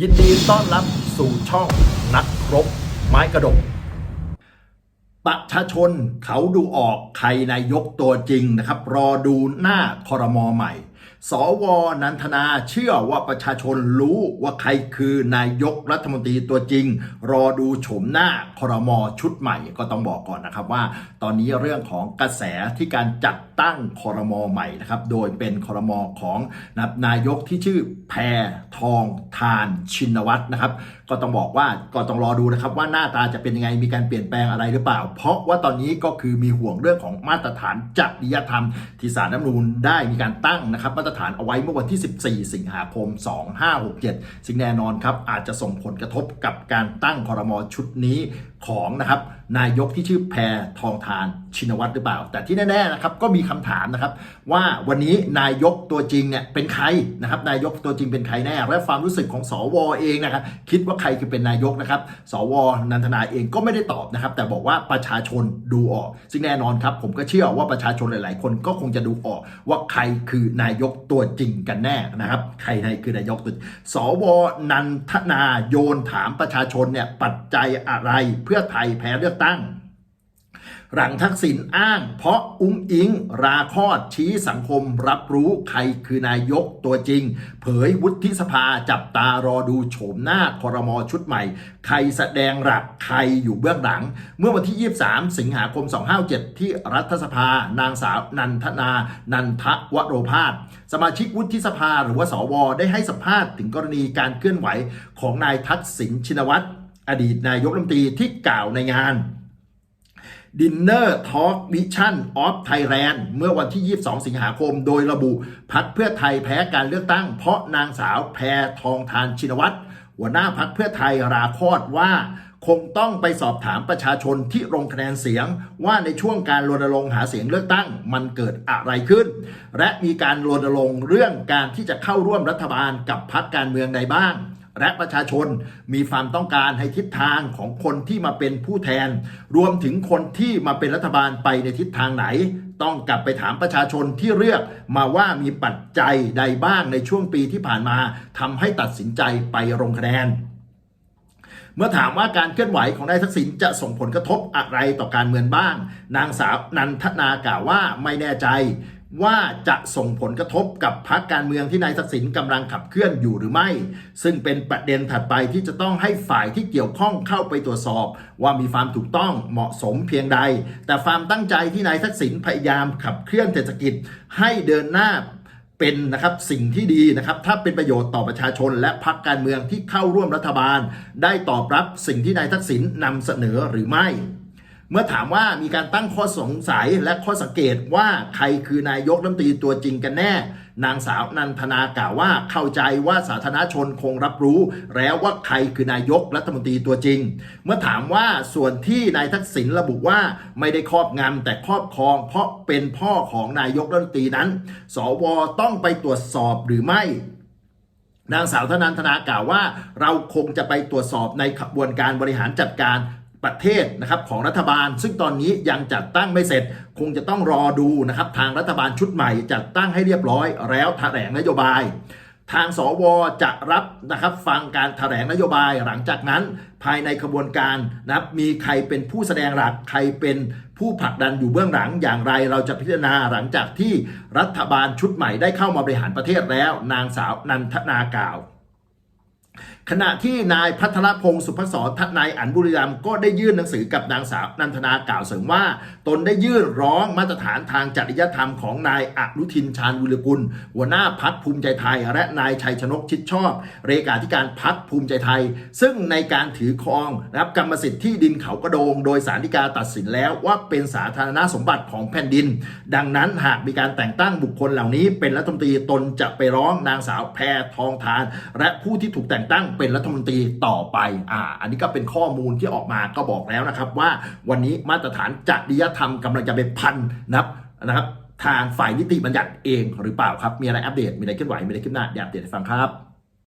ยินดีต้อนรับสู่ช่องนักรบ ไม้กระดก ประชาชนเขาดูออกใครนายกตัวจริงนะครับ รอดูหน้าคอรมอใหม่ สวนันทนาเชื่อว่าประชาชนรู้ว่าใครคือนายกรัฐมนตรีตัวจริง รอดูโฉมหน้าคอรมอชุดใหม่ก็ต้องบอกก่อนนะครับว่า ตอนนี้เรื่องของกระแสที่การจัดตั้งคอรมอใหม่นะครับโดยเป็นคอรมอของนนายกที่ชื่อแพทองทานชินวัตรนะครับก็ต้องบอกว่าก็ต้องรอดูนะครับว่าหน้าตาจะเป็นยังไงมีการเปลี่ยนแปลงอะไรหรือเปล่า เพราะว่าตอนนี้ก็คือมีห่วงเรื่องของมาตรฐานจริยธรรมที่สารรัฐมนูญได้มีการตั้งนะครับมาตรฐานเอาไว้เมื่อวันที่ 14 สิงหาคม 2567 ซึ่งแน่นอนครับอาจจะส่งผลกระทบกับการตั้งคอรมอชุดนี้ ของนะครับนายกที่ชื่อแพทองทานชินวัตรหรือเปล่า แต่ที่แน่ๆนะครับก็มีคำถามนะครับว่าวันนี้นายกตัวจริงเนี่ยเป็นใครนะครับนายกตัวจริงเป็นใครแน่ และความรู้สึกของสวเองนะครับคิดว่าใครคือเป็นนายกนะครับสวนันทนาเองก็ไม่ได้ตอบนะครับแต่บอกว่าประชาชนดูออก ซึ่งแน่นอนครับผมก็เชื่อว่าประชาชนหลาย ๆ คนก็คงจะดูออก ว่าใครคือนายกตัวจริงกันแน่นะครับใครในคือนายกตัวจริงสวนันทนาโยนถามประชาชนเนี่ยปัจจัยอะไรเพื่อื่อไทยแพ้เลือกตั้ง หลังทักษิณอ้าง เพราะอุ้งอิง ราคอดชี้สังคมรับรู้ใครคือนายกตัวจริง เผยวุฒิสภาจับตารอดูโฉมหน้าคอรมอชุดใหม่ ใครแสดงหลักใครอยู่เบื้องหลัง เมื่อวันที่ 23 สิงหาคม 257 ที่รัฐสภา นางสาวนันทนา นันทวโรพาสสมาชิกวุฒิสภาหรือว่าสว ได้ให้สัมภาษณ์ถึงกรณีการเคลื่อนไหวของนายทักษิณชินวัตร อดีตนายกรัฐมนตรีที่กล่าวในงานดินเนอร์ทอล์กมิชชั่นออฟไทยแลนด์เมื่อวันที่ 22 สิงหาคม โดยระบุพักเพื่อไทยแพ้การเลือกตั้ง เพราะนางสาวแพทองทานชินวัตรหัวหน้าพักเพื่อไทยราคอดว่าคงต้องไปสอบถามประชาชนที่ลงคะแนนเสียง ว่าในช่วงการรณรงค์หาเสียงเลือกตั้งมันเกิดอะไรขึ้น และมีการรณรงค์เรื่องการที่จะเข้าร่วมรัฐบาลกับพักการเมืองใดบ้าง และประชาชนมีความต้องการให้ทิศทางของคนที่มาเป็นผู้แทน รวมถึงคนที่มาเป็นรัฐบาลไปในทิศทางไหน ต้องกลับไปถามประชาชนที่เลือกมาว่ามีปัจจัยใดบ้างในช่วงปีที่ผ่านมาทำให้ตัดสินใจไปลงคะแนนเมื่อถามว่าการเคลื่อนไหวของนายทักษิณจะส่งผลกระทบอะไรต่อการเมืองบ้าง นางสาวนันทนากล่าวว่าไม่แน่ใจ ว่าจะส่งผลกระทบกับพรรคการเมืองที่นายทักษิณกำลังขับเคลื่อนอยู่หรือไม่ ซึ่งเป็นประเด็นถัดไปที่จะต้องให้ฝ่ายที่เกี่ยวข้องเข้าไปตรวจสอบ ว่ามีความถูกต้องเหมาะสมเพียงใด แต่ความตั้งใจที่นายทักษิณพยายามขับเคลื่อนเศรษฐกิจให้เดินหน้าเป็นนะครับสิ่งที่ดีนะครับถ้าเป็นประโยชน์ต่อประชาชน และพรรคการเมืองที่เข้าร่วมรัฐบาล ได้ตอบรับสิ่งที่นายทักษิณนำเสนอหรือไม่ เมื่อถามว่ามีการตั้งข้อสงสัยและข้อสังเกตว่าใครคือนายกรัฐมนตรีตัวจริงกันแน่ นางสาวนันทนากล่าวว่าเข้าใจว่าสาธารณชนคงรับรู้ แล้วว่าใครคือนายกรัฐมนตรีตัวจริง เมื่อถามว่าส่วนที่นายทักษิณระบุว่าไม่ได้ครอบงำแต่ครอบครอง เพราะเป็นพ่อของนายกรัฐมนตรีนั้น สวต้องไปตรวจสอบหรือไม่นางสาวธนันทนากล่าวว่า เราคงจะไปตรวจสอบในขบวนการบริหารจัดการ ประเทศนะครับของรัฐบาล ซึ่งตอนนี้ยังจัดตั้งไม่เสร็จ คงจะต้องรอดูนะครับทางรัฐบาลชุดใหม่จัดตั้งให้เรียบร้อย แล้วแถลงนโยบาย ทางสวจะรับนะครับฟังการแถลงนโยบายหลังจากนั้นภายในขบวนการนะครับมีใครเป็นผู้แสดงหลักใครเป็นผู้ผลักดันอยู่เบื้องหลังอย่างไรเราจะพิจารณาหลังจากที่รัฐบาลชุดใหม่ได้เข้ามาบริหารประเทศแล้ว นางสาวนันทนากล่าวขณะที่นายพัทรพงศ์สุพศรทนายอันบุรีรัมก็ได้ยื่นหนังสือกับนางสาวนันทนากล่าวเสริมว่า ตนได้ยื่นร้องมาตรฐานทางจริยธรรมของนายอนุทินชาญวิรกุล หัวหน้าพักภูมิใจไทย และนายชัยชนกชิดชอบ เลขาธิการพักภูมิใจไทย ซึ่งในการถือครองรับกรรมสิทธิ์ที่ดินเขากระโดง โดยสารฎีกาตัดสินแล้วว่าเป็นสาธารณสมบัติของแผ่นดิน ดังนั้นหากมีการแต่งตั้งบุคคลเหล่านี้ เป็นรัฐมนตรีตนจะไปร้องนางสาวแพทองทาน และผู้ที่ถูกแต่งตั้งเป็นรัฐมนตรีต่อไปอ่าอันนี้ก็เป็นข้อมูลที่ออกมาก็บอกแล้วนะครับ ว่าวันนี้มาตรฐานจริยธรรมกำลังจะไปพันนะครับนะครับ ทางฝ่ายนิติบัญญัติเองหรือเปล่าครับ มีอะไรอัปเดต มีอะไรเคลื่อนไหว มีอะไรขึ้นหน้าเดี๋ยวอัปเดตให้ฟังครับ